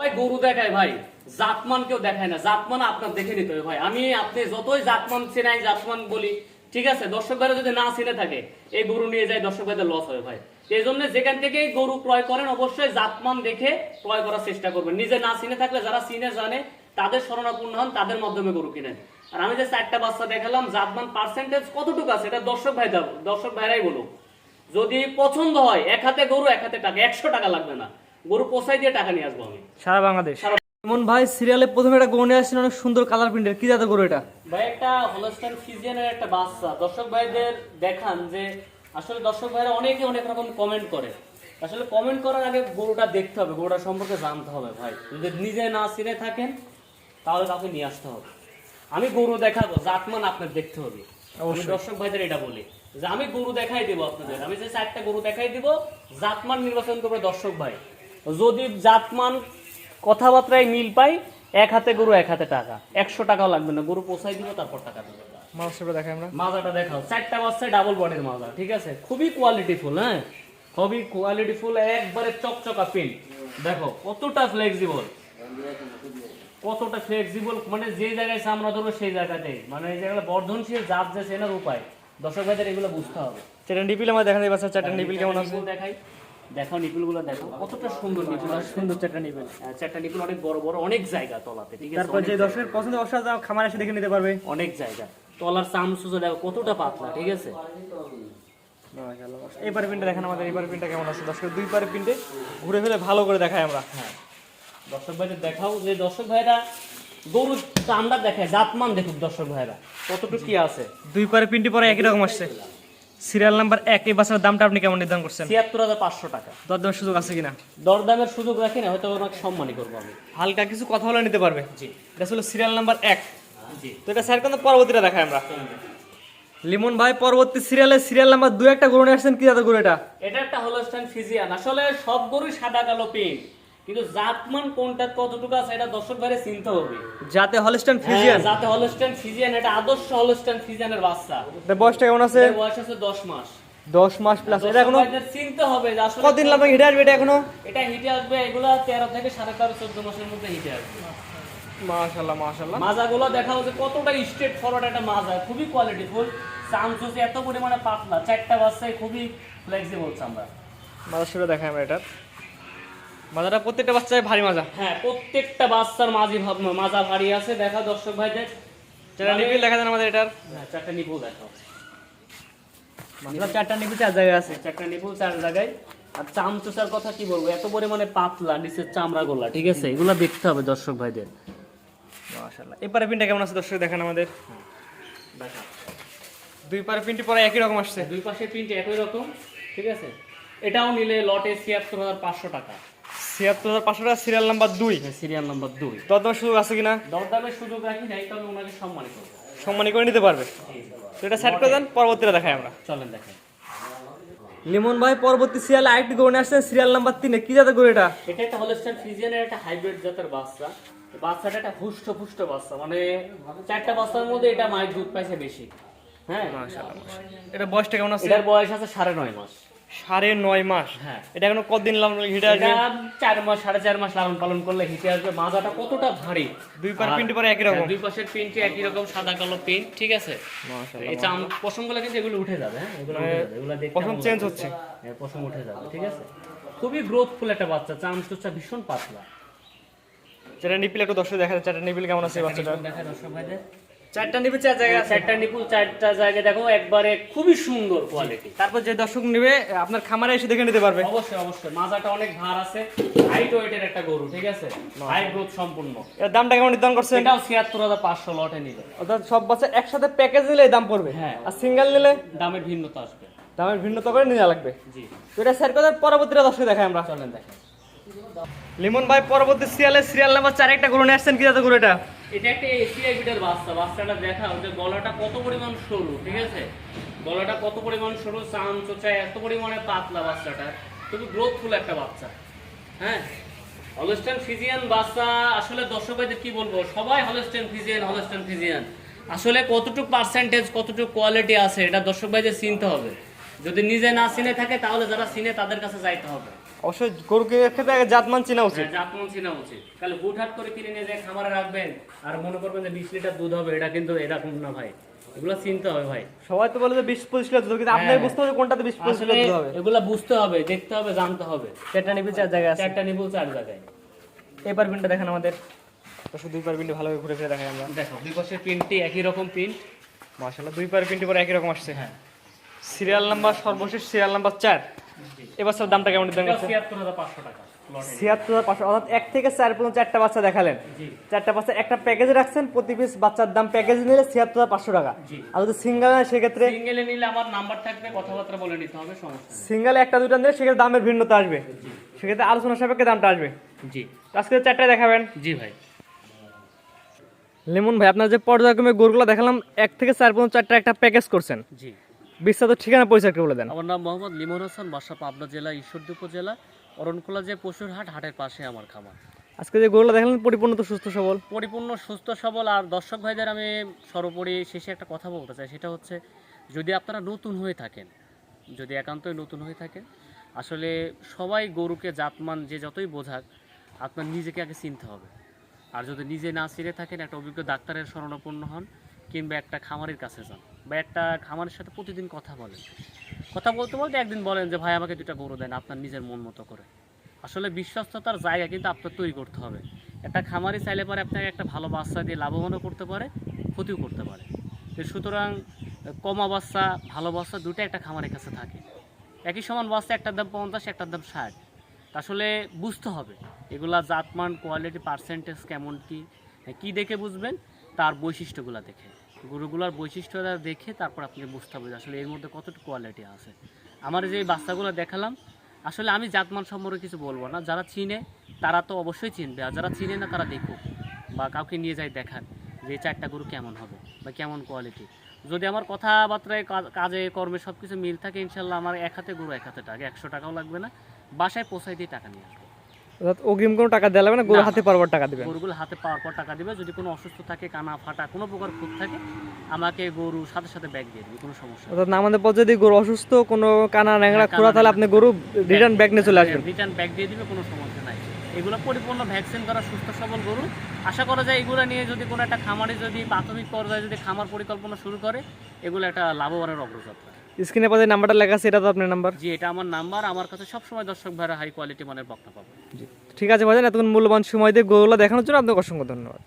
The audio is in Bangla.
ভাই, গরু দেখায় ভাই। জাতমান কেউ দেখায় না। জাতমান আপনার দেখে নিতে হবে ভাই। আমি, আপনি যতই জাতমান চেনাই, জাতমান বলি, ঠিক আছে? দর্শক ভাইরা যদি না চিনে থাকে, এই গরু নিয়ে যায় দর্শক ভাইদের লস হয় ভাই। এই জন্য যেখান থেকে গরু ক্রয় করেন, অবশ্যই জাতমান দেখে ক্রয় করার চেষ্টা করবেন। নিজে না চিনে থাকলে, যারা চিনে জানে, তাদের শরণাপূর্ণ হন, তাদের মাধ্যমে গরু কিনেন। আর আমি যে চারটা বাচ্চা দেখালাম, জাতমান পার্সেন্টেজ কতটুকু আছে? এটা দর্শক ভাই দর্শক ভাইরাই বলুক। যদি পছন্দ হয়, এক হাতে গরু, এক হাতে টাকা, একশো টাকা লাগবে না। গরু পোসাই দিয়ে টাকা নিয়ে আসব আমি। সারা বাংলাদেশ। এমন ভাই সিরিয়ালে প্রথমে একটা গরু নিয়ে আসছেন অনেক সুন্দর কালার প্রিন্টের কি জাতের গরু এটা? ভাই একটা হলস্টাইন ফিজিয়ানের একটা বাচ্চা। দর্শক ভাইদের দেখান যে আসলে দর্শক ভাইরা অনেকে অনেক রকম কমেন্ট করে। আসলে কমেন্ট করার আগে গরুটা দেখতে হবে গরুটা সম্পর্কে জানতে হবে ভাই। যদি নিজে না চিনে থাকেন তাহলে কাউকে নিয়ে আসতে হবে। আমি গরু দেখাবো জাতমান আপনার দেখতে হবে। আমি দর্শক ভাইদের এটা বলি যে আমি গরু দেখাই দেবো আপনাদের। আমি যে চারটা গরু দেখাই দিব জাতমান নির্বাচন করবে দর্শক ভাই। যদি জাতমান কথাবার্তায় মিল পাই এক হাতে গরু এক হাতে টাকা। একশো টাকাও লাগবে না। গরু পোষাই দিব তারপর টাকা দেবো। মানুষের দেখাই আমরা। মাজাটা দেখাও। চারটা বাচ্চা ডাবল বডির মাজা ঠিক আছে? খুবই কোয়ালিটিফুল হ্যাঁ? খুবই কোয়ালিটিফুল একবারে চকচকা পিন দেখো কতটা ফ্লেক্সিবল কতটা ফ্লেক্সিবল মানে যে জায়গায় ধরবো সেই জায়গাতেই। মানে এই জায়গাটা বর্ধনশীল জাত যে চেনার উপায়। দর্শক ভাইদের এগুলো বুঝতে হবে। চারটা নিপিল আমার দেখা যাবে চারটা নিপিল কেমন আছে? দেখাই। দেখাও নিপুলগুলো দেখো কতটা সুন্দর নিপুল। আর সুন্দর চারটা নিপিল। হ্যাঁ, চারটা নিপুল অনেক বড় বড় অনেক জায়গা তলাতে ঠিক আছে? তারপর যে দর্শকের পছন্দ অবশ্যই খামার এসে দেখে নিতে পারবে। অনেক জায়গা। তলার চামচুজো দেখো কতটা পাতলা ঠিক আছে? এই পারে প্রিন্টটা দেখেন আমাদের এই পারে প্রিন্টটা কেমন আছে? দর্শকের দুই পারে প্রিন্টে ঘুরে ফেলে ভালো করে দেখাই আমরা। হ্যাঁ। দর্শক ভাইদের দেখাও যে দর্শক ভাইরা গরুর চামড়া দেখায় জাতমান দেখুক দর্শক ভাইরা কতটুকু কি আছে? দুই পারে প্রিন্টে পরে একই রকম আসছে। সিরিয়াল নাম্বার এক এই বাসার দামটা আপনি কেমন নির্ধারণ করছেন? ছিয়াত্তর হাজার পাঁচশো টাকা। দরদামের সুযোগ আছে কিনা? দরদামের সুযোগ রাখি না হয়তো ওনাকে সম্মানই করব আমি। হালকা কিছু কথা বলে নিতে পারবে? জি। এটা ছিল সিরিয়াল নাম্বার এক। জি। তো এটা স্যার কিন্তু পরবর্তীটা দেখাই আমরা। লিমন ভাই পরবর্তী সিরিয়ালে সিরিয়াল নাম্বার দুই একটা গরু নিয়ে আসছেন। কি জাতের গরু এটা? এটা একটা হলস্টাইন ফিজিয়ান। আসলে সব গরুই সাদা কালো পেন কিন্তু জাতমান কোনটা কতটুকু আছে এটা দর্শক ভাইরে চিনতে হবে। যাতে হলস্টাইন ফিজিয়ান যাতে হলস্টাইন ফিজিয়ান এটা আদর্শ হলস্টাইন ফিজিয়ানের বাচ্চা। এটা বয়সটা কেমন আছে? এর বয়স আছে দশ মাস। দশ মাস প্লাস এটা এখনও চিনতে হবে যে আসলে কদিন লাগবে? হিটে আসবে এটা এখনও? এটা হিটে আসবে এগুলা তেরো থেকে সাড়ে তেরো চোদ্দ মাসের মধ্যে হিটে আসবে। মাশাল্লাহ মাশাল্লাহ মাজাগুলো দেখা হচ্ছে কতটা স্ট্রেট ফরওয়ার্ড একটা মাজা। খুবই কোয়ালিটিফুল চামচুসি এত পরিমাণে পাতলা। চারটা বাচ্চায় খুবই ফ্লেক্সিবল চামড়া। মাজার সুরে দেখাই আমরা এটা মাজাটা প্রত্যেকটা বাচ্চায় ভারী মাজা। হ্যাঁ প্রত্যেকটা বাচ্চার মাঝি ভাব মাজা ভারী আছে। দেখা দর্শক ভাইদের চারটা নিপিল দেখা যান আমাদের এটার। হ্যাঁ চারটা নিপুল দেখাও। চারটা নিপিল চার জায়গায় আছে। চারটা নিপুল চার জায়গায়। আর চামচুসার কথা কি বলব? এত পরিমাণে পাতলা নিচের চামড়া গোলা ঠিক আছে? এগুলো দেখতে হবে দর্শক ভাইদের। মাশাল্লাহ এই পারে পিনটা কেমন আছে দর্শক দেখান আমাদের? দেখা। দুই পারে পিনটি পরে একই রকম আসছে। দুই পাশে প্রিন্ট একই রকম ঠিক আছে? এটাও নিলে লটে ছিয়াত্তর হাজার পাঁচশো টাকা। ছিয়াত্তর হাজার পাঁচশো টাকা সিরিয়াল নাম্বার দুই। সিরিয়াল নাম্বার দুই। দরদামের সুযোগ আছে কিনা? দরদামের সুযোগ রাখি নাই তবে ওনাকে সম্মান করব। করে নিতে পারবে? তো এটা সেট করে দেন পরবর্তীটা দেখাই আমরা। চলেন দেখেন। লিমন ভাই পরবর্তী সিরিয়াল আরেকটি গরু নিয়ে আসছেন সিরিয়াল নাম্বার তিনে কি জাতের গরু এটা? এটা একটা হলস্টাইন ফিজিয়ানের একটা হাইব্রিড জাতের বাচ্চা। বাচ্চাটা একটা হুষ্ট ফুষ্ট বাচ্চা মানে চারটা বাচ্চার মধ্যে এটা মায়ের দুধ পাইছে বেশি। হ্যাঁ? এটা বয়সটা কেমন আছে? এটার বয়স আছে সাড়ে নয় মাস। সাড়ে নয় মাস। হ্যাঁ। এটা এখন কতদিন লালন হিটে আসবে? চার মাস সাড়ে চার মাস লালন পালন করলে হিটে আসবে। মাজাটা কতটা ভারী। দুই পার পিনটি পরে একই রকম। হ্যাঁ, দুই পাশের পিনটি একই রকম সাদা কালো পিন ঠিক আছে? এই চাম পশমগুলো কিন্তু এগুলো উঠে যাবে হ্যাঁ এগুলো এগুলো দেখতে পশম চেঞ্জ হচ্ছে। হ্যাঁ, পশম উঠে যাবে ঠিক আছে? খুবই গ্রোথফুল একটা বাচ্চা চামচুচা ভীষণ পাতলা। চারটা নিপিল একটু দর্শক দেখা যায় চারটা নিপিল কেমন আছে বাচ্চাটা দেখায় দর্শক ভাইদের। চারটা নিপিল চার জায়গায় চারটা নিপুল চারটা জায়গায় দেখো একবারে খুবই সুন্দর কোয়ালিটি তারপর যে দর্শক নেবে আপনার খামারে এসে দেখে নিতে পারবে। অবশ্যই অবশ্যই। মাজাটা অনেক ভার আছে। হাইট ওয়েটের একটা গরু ঠিক আছে? হাই গ্রোথ সম্পূর্ণ। এর দামটা কেমন নির্ধারণ করছেন? এটাও ছিয়াত্তর হাজার পাঁচশো লটে নিলে অর্থাৎ সব বাচ্চা একসাথে প্যাকেজ নিলে দাম পড়বে? হ্যাঁ। আর সিঙ্গেল নিলে? দামের ভিন্নতা আসবে। দামের ভিন্নতা করে নেওয়া লাগবে। জি। তো এটা সেট করে পরবর্তীটা দর্শক দেখাই আমরা। চলেন দেখেন লিমন ভাই পরবর্তী সিরিয়ালে সিরিয়াল নাম্বার চার একটা গরু নিয়ে আসছেন। কি জাতের গরু এটা? এটা একটা এসিআই বিটের বাচ্চা, বাচ্চাটা দেখাও যে গলাটা কত পরিমাণ সরু, ঠিক আছে? গলাটা কত পরিমাণ সরু, চান চোচায় এত পরিমাণে পাতলা বাচ্চাটা, খুবই গ্রোথফুল একটা বাচ্চা হ্যাঁ? হলস্টেন ফিজিয়ান বাচ্চা, আসলে দর্শক ভাইদের কি বলব, সবাই হলস্টেন ফিজিয়ান হলস্টেন ফিজিয়ান আসলে কতটুকু পার্সেন্টেজ কতটুকু কোয়ালিটি আছে, এটা দর্শক ভাইদের চিনতে হবে। যদি নিজে না চিনে থাকে, তাহলে যারা চিনে, তাদের কাছে যাইতে হবে। অবশ্যই গরু কেনার ক্ষেত্রে আগে জাতমান চেনা উচিত। হ্যাঁ, জাতমান চেনা উচিত। তাহলে হুটহাট করে কিনে নিয়ে যায় খামারে রাখবেন আর মনে করবেন যে বিশ লিটার দুধ হবে এটা কিন্তু এরকম না ভাই। এগুলো চিনতে হবে ভাই। সবাই তো বলে যে বিশ পঁচিশ লিটার দুধ কিন্তু আপনাকে হ্যাঁ। বুঝতে হবে কোনটাতে বিশ পঁচিশ লিটার দুধ হবে। এগুলা বুঝতে হবে দেখতে হবে জানতে হবে। চারটা নিবি চার জায়গায় আছে। চারটা নিবো চার জায়গায়। এই পারবিনটা দেখেন আমাদের। দুই পারবিনটি ভালোভাবে ঘুরে ফিরে দেখাই আমরা। দেখো দুই পাশের প্রিন্টটি একই রকম প্রিন্ট। মাশাআল্লাহ দুই পারবিনটি পরে একই রকম আসছে। হ্যাঁ। সিরিয়াল নাম্বার সর্বশেষ সিরিয়াল নাম্বার চার। এবার স্যার দামটা কেমন দেন ছিয়াত্তর হাজার পাঁচশো অর্থাৎ এক থেকে চার পর্যন্ত চারটা বাচ্চা দেখালেন। চারটা বাচ্চা একটা প্যাকেজে রাখছেন প্রতি পিস বাচ্চার দাম প্যাকেজ নিলে ছিয়াত্তর হাজার পাঁচশো টাকা। আর যদি সিঙ্গেল নেয় সেক্ষেত্রে সিঙ্গেলে নিলে আমার নাম্বার থাকবে কথাবার্তা বলে নিতে হবে সমস্যা। সিঙ্গেল একটা দুইটা নিলে সেক্ষেত্রে দামের ভিন্নতা আসবে। সেক্ষেত্রে আলোচনা সাপেক্ষে দামটা আসবে। জি। আজকে চারটা দেখাবেন। জি ভাই। লেমন ভাই আপনার যে পর্যায়ক্রমে গরুগুলো দেখালাম এক থেকে চার পর্যন্ত চারটা একটা প্যাকেজ করছেন। জি। বিস্তারিত ঠিকানা পরিচয় একটু বলে দেন। আমার নাম মোহাম্মদ লিমন হাসান বাসা পাবনা জেলা ঈশ্বরদী উপজেলা অরণখোলা যে পশুর হাট হাটের পাশে আমার খামার। আজকে যে গরুগুলো দেখালেন পরিপূর্ণ তো সুস্থ সবল। পরিপূর্ণ সুস্থ সবল। আর দর্শক ভাইদের আমি সর্বোপরি শেষে একটা কথা বলতে চাই সেটা হচ্ছে যদি আপনারা নতুন হয়ে থাকেন যদি একান্তই নতুন হয়ে থাকেন আসলে সবাই গরুকে জাতমান যে যতই বোঝাক আপনার নিজেকে আগে চিনতে হবে। আর যদি নিজে না চিনে থাকেন একটা অভিজ্ঞ ডাক্তারের শরণাপন্ন হন কিংবা একটা খামারের কাছে যান। বা একটা খামারের সাথে প্রতিদিন কথা বলেন। কথা বলতে বলতে একদিন বলেন যে, ভাই, আমাকে দুটা গরু দেন আপনার নিজের মন মতো করে। আসলে বিশ্বস্ততার জায়গা কিন্তু আপনার তৈরি করতে হবে। একটা খামারি চাইলে পরে আপনাকে একটা ভালো বাচ্চা দিয়ে লাভবানও করতে পারে, ক্ষতিও করতে পারে। সুতরাং, কমা বাচ্চা, ভালো বাচ্চা দুটো একটা খামারের কাছে থাকে। একই সমান বাচ্চা, একটার দাম পঞ্চাশ, একটার দাম ষাট। আসলে বুঝতে হবে, এগুলা জাতমান, কোয়ালিটি পার্সেন্টেজ কেমন কি কি দেখে বুঝবেন, তার বৈশিষ্ট্যগুলো দেখে। গরুগুলার বৈশিষ্ট্যটা দেখে তারপর আপনি বুঝতে হবে আসলে এর মধ্যে কতটুকু কোয়ালিটি আছে। আমার যে বাচ্চাগুলো দেখালাম, আসলে আমি জাতমান সম্পর্কে কিছু বলব না। যারা চিনে, তারা তো অবশ্যই চিনবে। আর যারা চিনে না, তারা দেখুক বা কাউকে নিয়ে যায় দেখান যে চারটা গরু কেমন হবে বা কেমন কোয়ালিটি যদি আমার কথাবার্তায় কাজ- কর্মে সব কিছু মিল থাকে, ইনশাল্লাহ আমার এক হাতে গরু, এক হাতে টাকা, একশো টাকাও লাগবে না। বাসায় পৌঁছাই দিয়ে টাকা নিয়ে আসব। অর্থাৎ অগ্রিম কোনো টাকা দেওয়া লাগবে না গরু। হাতে পারবার টাকা দিবেন। গরুগুলো হাতে পাওয়ার পর টাকা দিবে যদি কোনো অসুস্থ থাকে কানা ফাটা কোনো প্রকার খুঁত থাকে আমাকে গরু সাথে সাথে ব্যাগ দিয়ে দিবে কোনো সমস্যা অর্থাৎ আমাদের পথে যদি গরু অসুস্থ কোনো কানা ন্যাংরা হ্যাঁ, তাহলে আপনি গরু রিটার্ন ব্যাক নিয়ে চলে আসবেন। রিটার্ন ব্যাগ দিয়ে দিবে কোনো সমস্যা নাই। এগুলো পরিপূর্ণ ভ্যাকসিন করা সুস্থ সবল গরু। আশা করা যায় এগুলো নিয়ে যদি কোনো একটা খামারে যদি প্রাথমিক পর্যায়ে যদি খামার পরিকল্পনা শুরু করে এগুলো একটা লাভবানের অগ্রযাত্রা। স্ক্রিনে পাশে নাম্বারটা লেখা আছে এটা তো আপনার নাম্বার? জি এটা আমার নাম্বার। আমার কাছে সবসময় দর্শক ভাইরা হাই কোয়ালিটি মানের বক্তা পাবে। ঠিক আছে ভাইজান এতক্ষণ মূল্যবান সময় দিয়ে গরুগুলো দেখানোর জন্য আপনাকে অসংখ্য ধন্যবাদ।